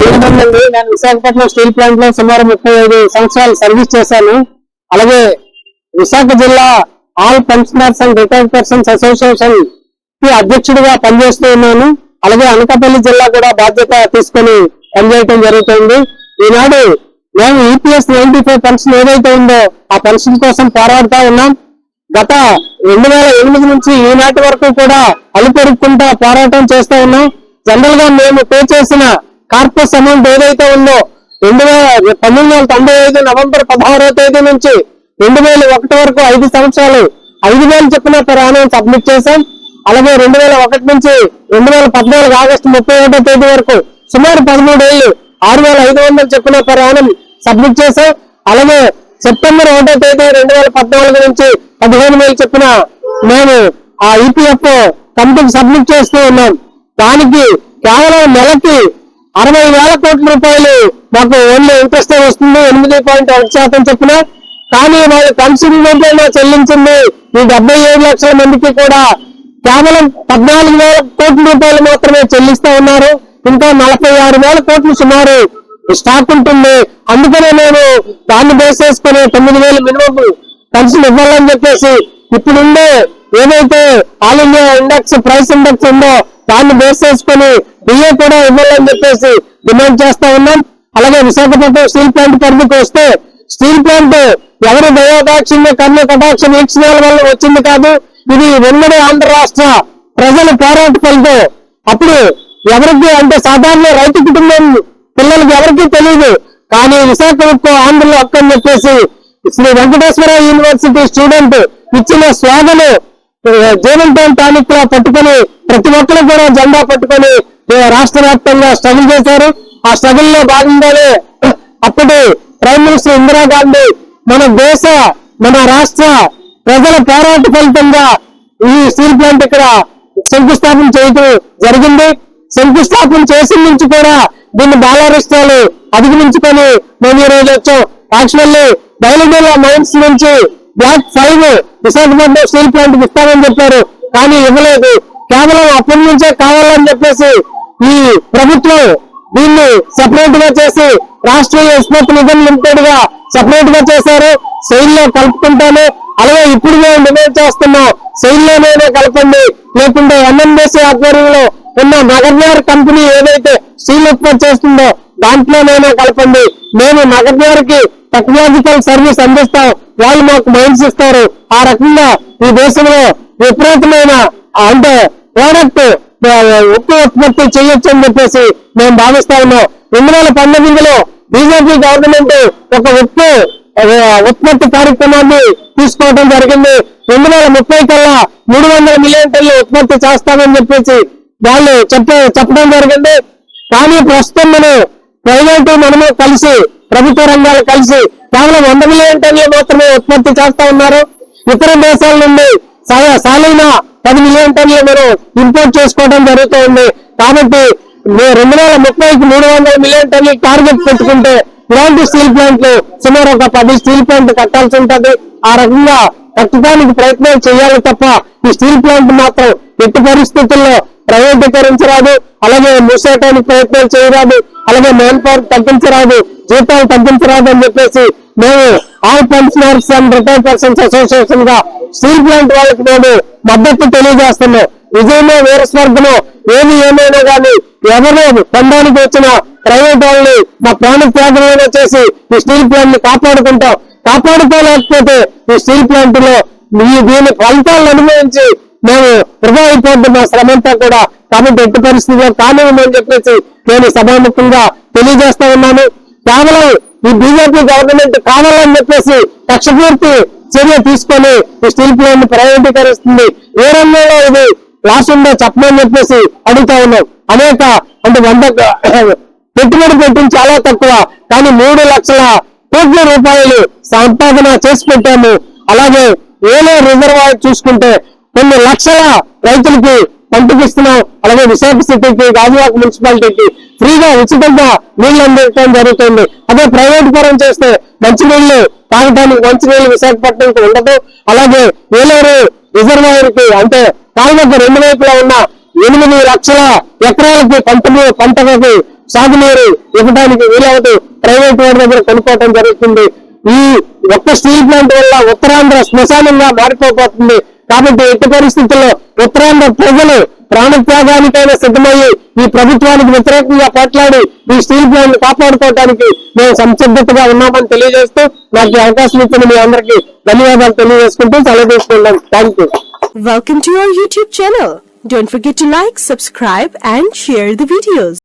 పేరు అండి? నేను విశాఖపట్నం స్టీల్ ప్లాంట్లో సుమారు ముప్పై ఐదు సంవత్సరాలు సర్వీస్ చేశాను. అలాగే విశాఖ జిల్లా all pensioners and retired persons అసోసియేషన్కి అధ్యక్షుడిగా పనిచేస్తూ ఉన్నాను. అలాగే అనకాపల్లి జిల్లా కూడా బాధ్యత తీసుకొని పనిచేయటం జరుగుతుంది. ఈనాడు మేము ఈపీఎస్ నైన్టీ ఫైవ్ పెన్షన్ ఏదైతే ఉందో ఆ పెన్షన్ కోసం పోరాడుతా ఉన్నాం. గత రెండు వేల ఎనిమిది నుంచి ఈనాటి వరకు కూడా అలుపెరుక్కుంటా పోరాటం చేస్తూ ఉన్నాం. జనరల్గా మేము పే చేసిన కార్పస్ అమౌంట్ ఏదైతే ఉందో రెండు వేల పంతొమ్మిది వందల తొంభై ఐదు నవంబర్ పదహారవ తేదీ నుంచి రెండు వేల ఒకటి వరకు ఐదు సంవత్సరాలు ఐదు వేలు చెప్పిన ప్రయాణం సబ్మిట్ చేశాం. అలాగే రెండు వేల ఒకటి నుంచి రెండు వేల పద్నాలుగు ఆగస్టు ముప్పై ఒకటో తేదీ వరకు సుమారు పదమూడు ఏళ్ళు ఆరు వేల ఐదు వందలు చెప్పిన ప్రయాణం సబ్మిట్ చేశాం. అలాగే సెప్టెంబర్ ఒకటో తేదీ రెండు వేల పద్నాలుగు నుంచి పదిహేను వేలు చెప్పిన మేము ఆ ఈపీఎఫ్ కమిటీకి సబ్మిట్ చేస్తూ ఉన్నాం. దానికి కేవలం నెలకి అరవై వేల కోట్ల రూపాయలు మాకు ఓన్లీ ఇంట్రెస్ట్ వస్తుంది ఎనిమిది పాయింట్ ఒకటి శాతం చెప్పిన. కానీ వాళ్ళు కన్సూమెంట్ చెల్లించింది. ఈ డెబ్బై ఏడు లక్షల మందికి కూడా కేవలం పద్నాలుగు వేల కోట్ల రూపాయలు మాత్రమే చెల్లిస్తా ఉన్నారు. ఇంకా నలభై ఆరు వేల కోట్లు సుమారు స్టాక్ ఉంటుంది. అందుకనే నేను దాన్ని బేస్ చేసుకుని తొమ్మిది వేలు మినిమం పెన్షన్ ఇవ్వాలని చెప్పేసి ఇప్పుడుండే ఏదైతే all India index price index ఉందో దాన్ని బేస్ బియ్యం కూడా ఇవ్వాలని చెప్పేసి డిమాండ్ చేస్తా ఉన్నాం. అలాగే విశాఖపట్నం స్టీల్ ప్లాంట్ పరిధికి వస్తే స్టీల్ ప్లాంట్ ఎవరు దయోదాక్షిణ్య కన్ను కటాక్ష వీక్షణాల వల్ల వచ్చింది కాదు. ఇది వెన్నడి ఆంధ్ర రాష్ట్ర ప్రజల పోరాట ఫలితం. అప్పుడు ఎవరికి అంటే సాధారణ రైతు కుటుంబం పిల్లలకి ఎవరికీ తెలియదు. కానీ విశాఖ ఉక్కు ఆంధ్రలో హక్కు చెప్పేసి శ్రీ వెంకటేశ్వర యూనివర్సిటీ స్టూడెంట్ ఇచ్చిన స్వాగను జీవన్ టైం టానిక్ లా పట్టుకొని ప్రతి ఒక్కరు కూడా జెండా పట్టుకొని రాష్ట్ర వ్యాప్తంగా స్ట్రగుల్ చేశారు. ఆ స్ట్రగుల్లో భాగంగానే అప్పటి ప్రైమ్ మినిస్టర్ ఇందిరాగాంధీ మన దేశ మన రాష్ట్ర ప్రజల పోరాట ఫలితంగా ఈ స్టీల్ ప్లాంట్ ఇక్కడ శంకుస్థాపన చేయటం జరిగింది. శంకుస్థాపన చేసిన నుంచి కూడా దీన్ని బాలారిష్టాలు అధిగమించుకొని మేము ఈ రోజు వచ్చాం. యాక్చువల్లీ బయలుదేర మైన్స్ నుంచి block five Visakhapatnam steel plant ఇస్తామని చెప్పారు. కానీ ఇవ్వలేదు. కేవలం అప్పటి నుంచే కావాలని చెప్పేసి ఈ ప్రభుత్వం దీన్ని సెపరేట్గా చేసి రాష్ట్రీయ ఉత్పత్తి నిధం లిమిటెడ్గా సెపరేట్గా చేశారు. సెయిల్లో కలుపుకుంటాను అలాగే ఇప్పుడు మేము డిమాండ్ చేస్తున్నాం సెయిల్లోనే కలపండి. లేకుంటే ఎన్ఎండిసి ఆధ్వర్యంలో ఉన్న నగర్నార్ కంపెనీ ఏదైతే స్టీల్ ఉత్పత్తి చేస్తుందో దాంట్లోనైనా కలపండి. మేము నగర్నార్కి టెక్నాలజికల్ సర్వీస్ అందిస్తాం. వాళ్ళు మాకు మైండ్స్ ఇస్తారు. ఆ రకంగా ఈ దేశంలో విపరీతమైన అంటే ప్రోడక్ట్ ఉప్పు ఉత్పత్తి చేయొచ్చు అని చెప్పేసి మేము భావిస్తా ఉన్నాం. రెండు వేల పంతొమ్మిదిలో బీజేపీ గవర్నమెంట్ ఒక ఉప్పు ఉత్పత్తి కార్యక్రమాన్ని తీసుకోవడం జరిగింది. రెండు వేల ముప్పై కల్లా మూడు వందల మిలియన్ టన్లు ఉత్పత్తి చేస్తామని చెప్పేసి వాళ్ళు చెప్ప చెప్పడం జరిగింది. కానీ ప్రస్తుతం మనం ప్రైవేట్ మనము కలిసి ప్రభుత్వ రంగాలు కలిసి కేవలం వంద మిలియన్ టన్నులు మాత్రమే ఉత్పత్తి చేస్తా ఉన్నారు. ఇతర దేశాల నుండి సాలైన పది మిలియన్ టన్నులు మనం ఇంపోర్ట్ చేసుకోవడం జరుగుతుంది కాబట్టి రెండు వేల ముప్పైకి మూడు వందల మిలియన్ టన్నులు టార్గెట్ పెట్టుకుంటే ఇలాంటి స్టీల్ ప్లాంట్లు సుమారు ఒక పది స్టీల్ ప్లాంట్ కట్టాల్సి ఉంటుంది. ఆ రకంగా కట్టడానికి ప్రయత్నం చేయాలి తప్ప ఈ స్టీల్ ప్లాంట్ మాత్రం ఎట్టి పరిస్థితుల్లో ప్రైవేటీకరించరాదు అలాగే మూసేయడానికి ప్రయత్నం చేయరాదు. అలాగే మ్యాన్ పవర్ తగ్గించరాదు. జీతాలు తగ్గించరాదు అని చెప్పేసి మేము all pensioners and retire persons అసోసియేషన్గా steel plant వాళ్ళకి మేము మద్దతు తెలియజేస్తున్నాం. విజయమే వీరస్వర్గము. ఏది ఏమైనా కానీ ఎవరు పొందడానికి వచ్చిన ప్రైవేట్ వాళ్ళని మా ప్రాణ త్యాగమైనా చేసి ఈ స్టీల్ ప్లాంట్ని కాపాడుకుంటాం. కాపాడుకోలేకపోతే ఈ స్టీల్ ప్లాంట్లో దీని ఫలితాలను అనుభవించి మేము వృధా అయిపోద్ది మా శ్రమంతా కూడా కాబట్టి ఎట్టి పరిస్థితిలో కానివ్వమని చెప్పేసి నేను సభాముఖంగా తెలియజేస్తా ఉన్నాను. కేవలం ఈ బీజేపీ గవర్నమెంట్ కావాలని చెప్పేసి కక్షపూర్తి చర్య తీసుకొని ఈ స్టీల్ ప్లాంట్ ప్రైవేటీకరిస్తుంది. ఏ రంగంలో ఇది లాస్ ఉందో చెప్పమని చెప్పేసి అడుగుతా ఉన్నాం. అనేక అంటే వంద పెట్టుబడి పెట్టింది చాలా తక్కువ. కానీ మూడు లక్షల కోట్ల రూపాయలు సంపాదన చేసి పెట్టాము. అలాగే ఏలే రిజర్వాయర్ చూసుకుంటే కొన్ని లక్షల రైతులకి పంపిస్తున్నాం. అలాగే విశాఖ సిటీకి గాజువాక మున్సిపాలిటీకి ఫ్రీగా ఉచితంగా నీళ్ళు అందించడం జరుగుతుంది. అదే ప్రైవేట్ పరం చేస్తే మంచినీళ్ళు తాగడానికి మంచినీళ్ళు విశాఖపట్నంకి ఉండదు. అలాగే ఏలూరు రిజర్వాయర్కి అంటే కాలువకు రెండు వైపులా ఉన్న ఎనిమిది లక్షల ఎకరాలకి పంట పంటలకు సాగునీరు ఇవ్వడానికి వీలవదు. ప్రైవేట్ వారి దగ్గర కొనుక్కోవడం జరుగుతుంది. ఈ ఒక్క స్టీల్ ప్లాంట్ వల్ల ఉత్తరాంధ్ర శ్మశానంగా మారిపోతుంది కాబట్టి ఎట్టి పరిస్థితుల్లో ఉత్తరాంధ్ర ప్రజలు ప్రాణత్యాగానికైనా సిద్ధమయ్యి ఈ ప్రభుత్వానికి వ్యతిరేకంగా పోట్లాడి ఈ స్టీల్ ప్లాంట్ కాపాడుకోవడానికి మేము సంసిద్ధతగా ఉన్నామని తెలియజేస్తూ నాకు అవకాశం ఇచ్చిన మీ అందరికీ ధన్యవాదాలు తెలియజేసుకుంటూ సెలవు తీసుకుంటాం thank you Welcome to our YouTube channel. Don't forget to like, subscribe and share the videos.